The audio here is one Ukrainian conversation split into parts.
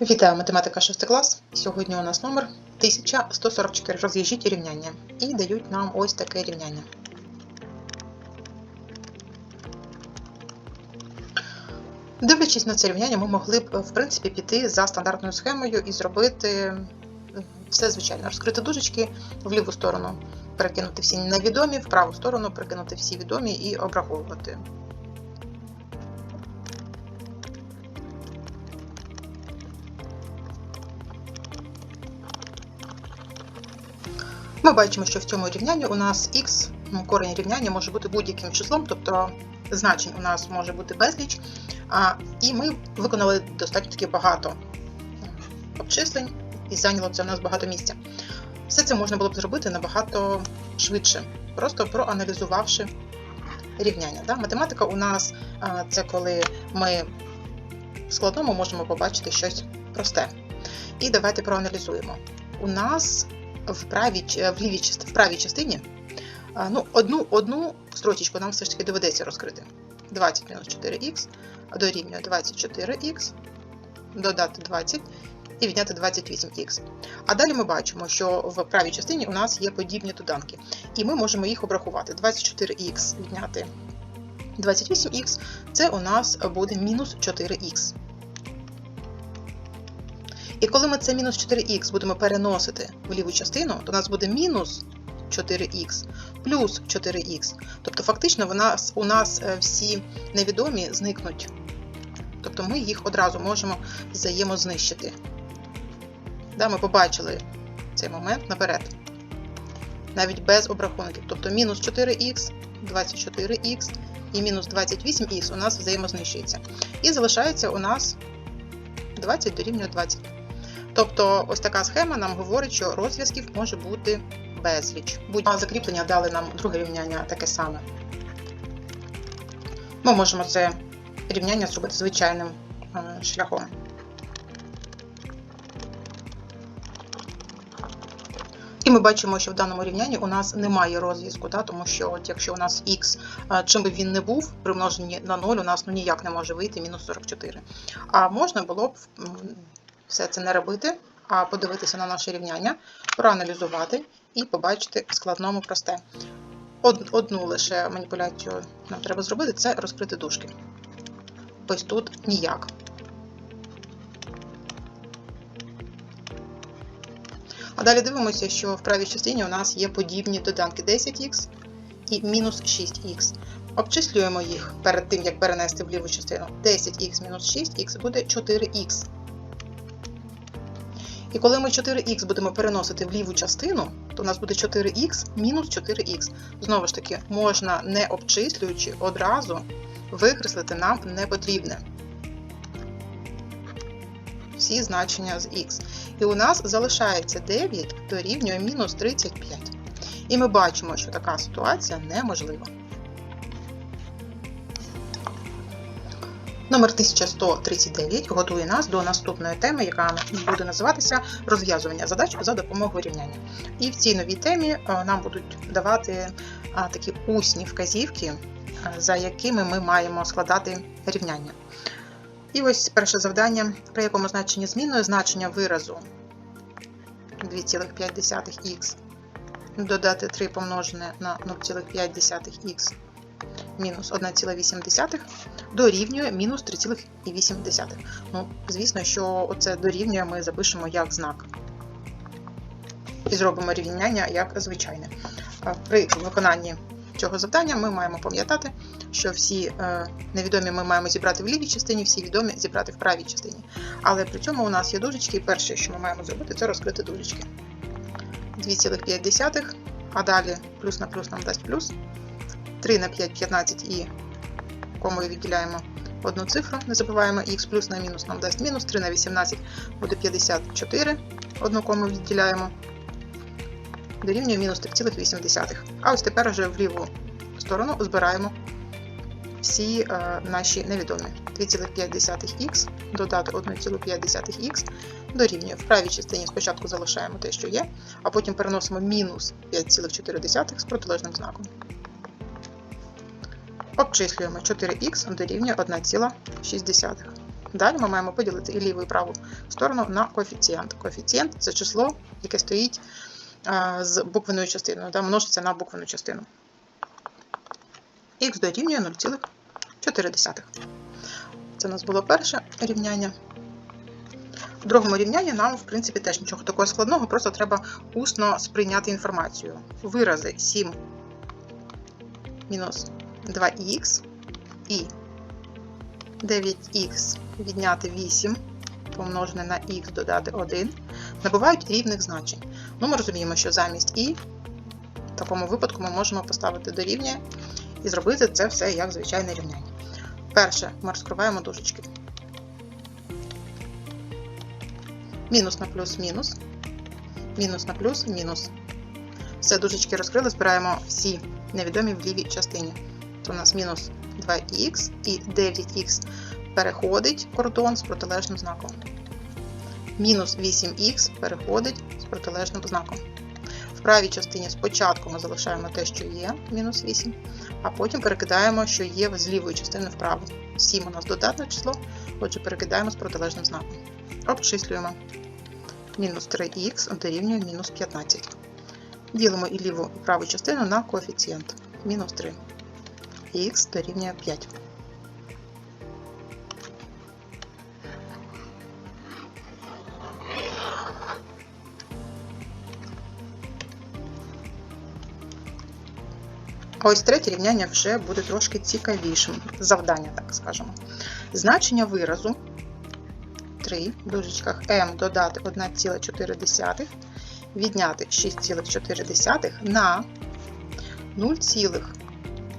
Вітаю, математика 6 клас. Сьогодні у нас номер 1144. Розв'яжіть рівняння. І дають нам ось таке рівняння. Дивлячись на це рівняння, ми могли б, в принципі, піти за стандартною схемою і зробити е, все звичайно. Розкрити дужечки в ліву сторону, перекинути всі невідомі, в праву сторону перекинути всі відомі і обраховувати. Ми бачимо, що в цьому рівнянні у нас х, ну, корень рівняння може бути будь-яким числом, тобто значень у нас може бути безліч. А, І ми виконали достатньо таки багато обчислень, і зайняло це у нас багато місця. Все це можна було б зробити набагато швидше, просто проаналізувавши рівняння. Да? Математика у нас це коли ми в складному можемо побачити щось просте. І давайте проаналізуємо. У нас в правій, в лівій в правій частині ну, одну, одну строчечку нам все ж таки доведеться розкрити. 20 мінус 4х дорівнює 24х, додати 20 і відняти 28х. А далі ми бачимо, що в правій частині у нас є подібні доданки, і ми можемо їх обрахувати. 24х відняти 28х це у нас буде мінус 4х. І коли ми це мінус 4х будемо переносити в ліву частину, то у нас буде мінус 4х плюс 4х. Тобто, фактично, в нас, у нас е, всі невідомі зникнуть. Тобто ми їх одразу можемо взаємознищити. Да, ми побачили цей момент наперед. Навіть без обрахунків. Тобто мінус 4х, 24х і мінус 28х у нас взаємознищується. І залишається у нас 20 дорівнює 20. Тобто, ось така схема нам говорить, що розв'язків може бути безліч. Будь-яке закріплення дали нам друге рівняння таке саме. Ми можемо це рівняння зробити звичайним е, шляхом. І ми бачимо, що в даному рівнянні у нас немає розв'язку, да, тому що от якщо у нас х, е, чим би він не був, примножені на 0, у нас ну, ніяк не може вийти мінус 44. А можна було б все це не робити, а подивитися на наше рівняння, проаналізувати і побачити в складному просте. Одну лише маніпуляцію нам треба зробити це розкрити дужки. Ось тут ніяк. А далі дивимося, що в правій частині у нас є подібні доданки 10х і мінус 6х. Обчислюємо їх перед тим, як перенести в ліву частину. 10х мінус 6х буде 4х. І коли ми 4х будемо переносити в ліву частину, то у нас буде 4х мінус 4х. Знову ж таки, можна не обчислюючи одразу викреслити нам не потрібне. Всі значення з х. І у нас залишається 9 дорівнює мінус 35. І ми бачимо, що така ситуація неможлива. Номер 1139 готує нас до наступної теми, яка буде називатися розв'язування задач за допомогою рівняння. І в цій новій темі е, нам будуть давати е, такі усні вказівки, е, за якими ми маємо складати рівняння. І ось перше завдання, при якому значенні зміною значення виразу 2,5х додати 3 помножене на 0,5х мінус 1,8 дорівнює мінус 3,8. Ну, звісно, що оце дорівнює ми запишемо як знак. І зробимо рівняння як звичайне. При виконанні цього завдання ми маємо пам'ятати, що всі е, невідомі ми маємо зібрати в лівій частині, всі відомі зібрати в правій частині. Але при цьому у нас є дужечки, і перше, що ми маємо зробити, це розкрити дужечки. 2,5, а далі плюс на плюс нам дасть плюс. 3 на 5 15 і комою відділяємо одну цифру, не забуваємо х плюс на мінус нам дасть мінус, 3 на 18 буде 54, одну кому відділяємо, дорівнює мінус 3,8. А ось тепер вже в ліву сторону збираємо всі е, наші невідомі. 2,5х додати 1,5х дорівнює. В правій частині спочатку залишаємо те, що є, а потім переносимо мінус 5,4 з протилежним знаком. Обчислюємо 4х дорівнює 1,6. Далі ми маємо поділити ліву і праву сторону на коефіцієнт. Коефіцієнт це число, яке стоїть з буквеною частиною, да, множиться на буквену частину. Х дорівнює 0,4. Це у нас було перше рівняння. В другому рівнянні нам, в принципі, теж нічого такого складного, просто треба усно сприйняти інформацію. Вирази 7 мінус 2х і 9х відняти 8 помножене на х додати 1 набувають рівних значень. Ну, ми розуміємо, що замість і в такому випадку ми можемо поставити дорівнює і зробити це все як звичайне рівняння. Перше, ми розкриваємо дужечки. Мінус на плюс мінус, мінус на плюс мінус. Все, дужечки розкрили, збираємо всі невідомі в лівій частині. У нас мінус 2х і 9х переходить кордон з протилежним знаком. Мінус 8х переходить з протилежним знаком. В правій частині спочатку ми залишаємо те, що є, мінус 8, а потім перекидаємо, що є з лівої частини вправо. 7 у нас додатне число, отже, перекидаємо з протилежним знаком. Обчислюємо. Мінус 3х дорівнює мінус 15. Ділимо і ліву і праву частину на коефіцієнт. Мінус 3. Х дорівнює 5. А ось третє рівняння вже буде трошки цікавішим. Завдання, так скажемо. Значення виразу 3 в дужечках m додати 1,4 відняти 6,4 на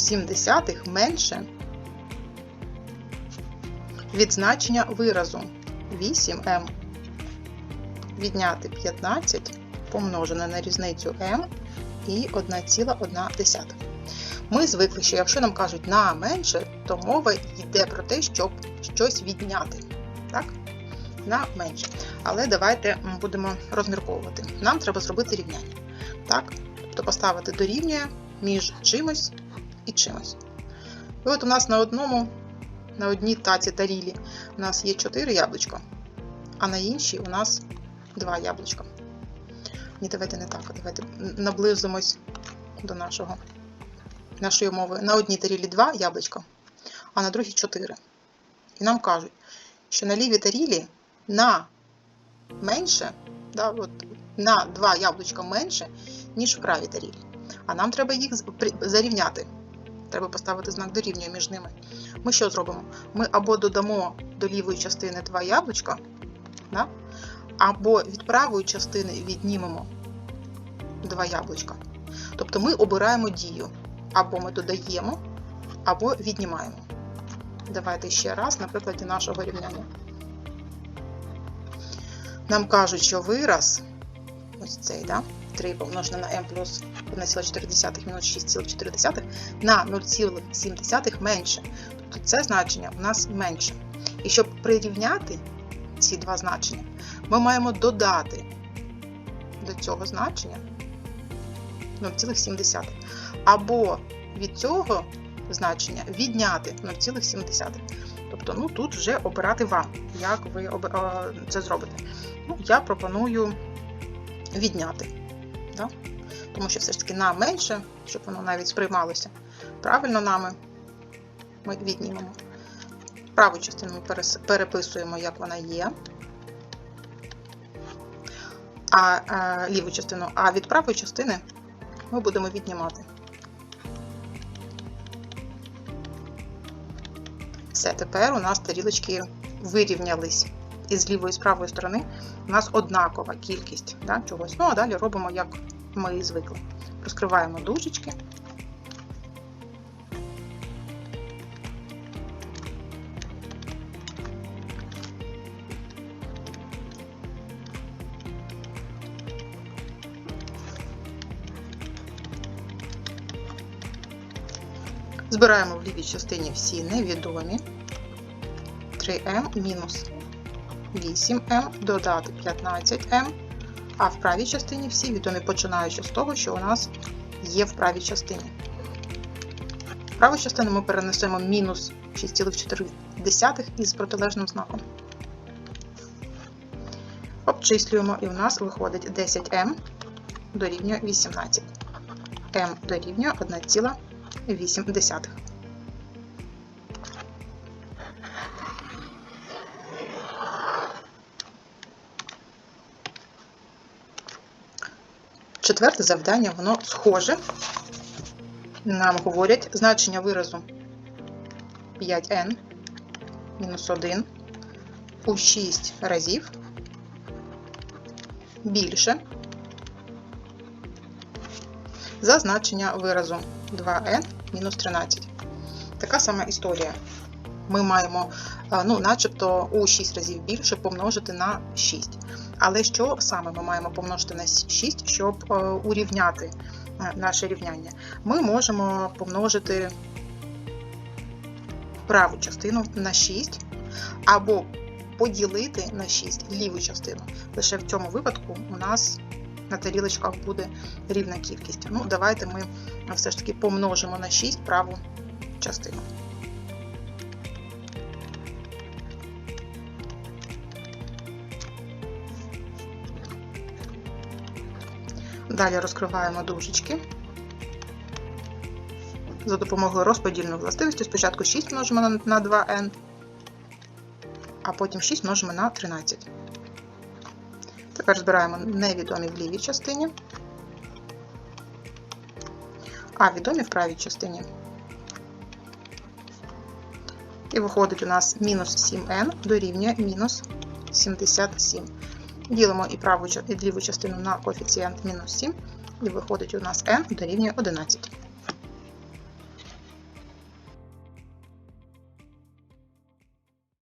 0,7 менше від значення виразу 8m відняти 15 помножене на різницю m і 1,1. Ми звикли, що якщо нам кажуть на менше, то мова йде про те, щоб щось відняти. Так? На менше. Але давайте будемо розмірковувати. Нам треба зробити рівняння. Так? Тобто поставити дорівнює між чимось і чимось. І от у нас на одному, на одній таці тарілі у нас є 4 яблучка, а на іншій у нас 2 яблучка. Ні, давайте не так, давайте наблизимось до нашого, нашої мови. На одній тарілі 2 яблучка, а на другій 4. І нам кажуть, що на лівій тарілі на менше, да, от, на 2 яблучка менше, ніж в правій тарілі. А нам треба їх зарівняти. Треба поставити знак дорівнює між ними. Ми що зробимо? Ми або додамо до лівої частини 2 яблучка, да? або від правої частини віднімемо 2 яблучка. Тобто ми обираємо дію. Або ми додаємо, або віднімаємо. Давайте ще раз на прикладі нашого рівняння. Нам кажуть, що вираз, ось цей, да, 3 помножене на m плюс 1,4 мінус 6,4 на 0,7 менше. Тобто це значення у нас менше. І щоб прирівняти ці два значення, ми маємо додати до цього значення 0,7. Або від цього значення відняти 0,7. Тобто, ну тут вже обирати вам, як ви це зробите. Ну, Я пропоную відняти. Да? Тому що все ж таки на менше, щоб воно навіть сприймалося правильно нами, ми віднімемо. Праву частину ми переписуємо, як вона є, а, а ліву частину, а від правої частини ми будемо віднімати. Все, тепер у нас тарілочки вирівнялись. І з лівої і з правої сторони у нас однакова кількість да, чогось. Ну, а далі робимо, як ми і звикли. Розкриваємо дужечки. Збираємо в лівій частині всі невідомі. 3m мінус 8m додати 15m, а в правій частині всі відомі починаючи з того, що у нас є в правій частині. В праву частину ми перенесемо мінус десятих із протилежним знаком. Обчислюємо, і у нас виходить 10m дорівнює 18. m дорівнює 1,8. Четверте завдання, воно схоже. Нам говорять значення виразу 5n мінус 1 у 6 разів більше за значення виразу 2n мінус 13. Така сама історія. Ми маємо, е, ну, начебто, у 6 разів більше помножити на 6. Але що саме ми маємо помножити на 6, щоб е, урівняти е, наше рівняння? Ми можемо помножити праву частину на 6 або поділити на 6 ліву частину. Лише в цьому випадку у нас на тарілочках буде рівна кількість. Ну, давайте ми все ж таки помножимо на 6 праву частину. Далі розкриваємо дужечки. За допомогою розподільної властивості спочатку 6 множимо на 2n, а потім 6 множимо на 13. Тепер збираємо невідомі в лівій частині, а відомі в правій частині. І виходить у нас мінус 7n дорівнює мінус 77. Ділимо і праву і ліву частину на коефіцієнт мінус 7, і виходить у нас n дорівнює 11.